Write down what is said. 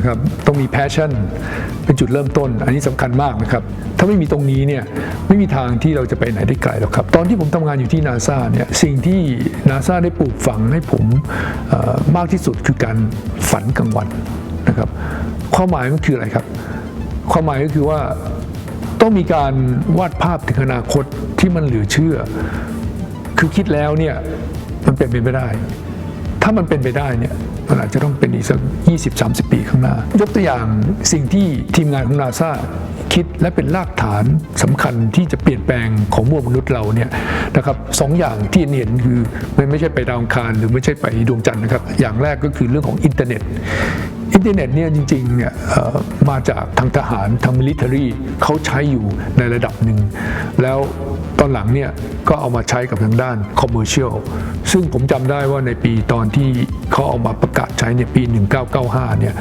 นะครับต้องมี passion เป็นจุดเริ่มต้น อันนี้สำคัญมากนะครับถ้าไม่มีตรงนี้เนี่ยไม่มีทางที่เราจะไปไหนได้ไกลหรอกครับ ตอนที่ผมทำงานอยู่ที่นาซาเนี่ยสิ่งที่นาซาได้ปลูกฝังให้ผมมากที่สุดคือการฝันกลางวันนะครับความหมายมันคืออะไรครับ ความหมายก็คือว่าต้องมีการวาดภาพถึงอนาคตที่มันเหลือเชื่อ คือคิดแล้วเนี่ยมันเป็นไปไม่ได้ ถ้ามันเป็นไปได้เนี่ยมันอาจจะต้องเป็นอีกสัก 20-30 ปีข้างหน้า ยกตัวอย่างสิ่งที่ทีมงานของนาซาคิดและเป็นรากฐานสำคัญที่จะเปลี่ยนแปลงของมวลมนุษย์เราเนี่ยนะครับสองอย่างที่เห็นคือมันไม่ใช่ไปดาวอังคารหรือไม่ใช่ไปดวงจันทร์นะครับ อย่างแรกก็คือเรื่องของอินเทอร์เน็ต นเทอร์เน็ตเนี่ยจริงๆเนี่ยมาจากทางทหารทางมิลิเทอรี่เขาใช้อยู่ในระดับหนึ่ง แล้วตอนหลังเนี่ยก็เอามาใช้กับทางด้านคอมเมอร์เชียลซึ่งผมจำได้ว่าในปีตอนที่เขาเอามาประกาศใช้ในปี 1995เนี่ย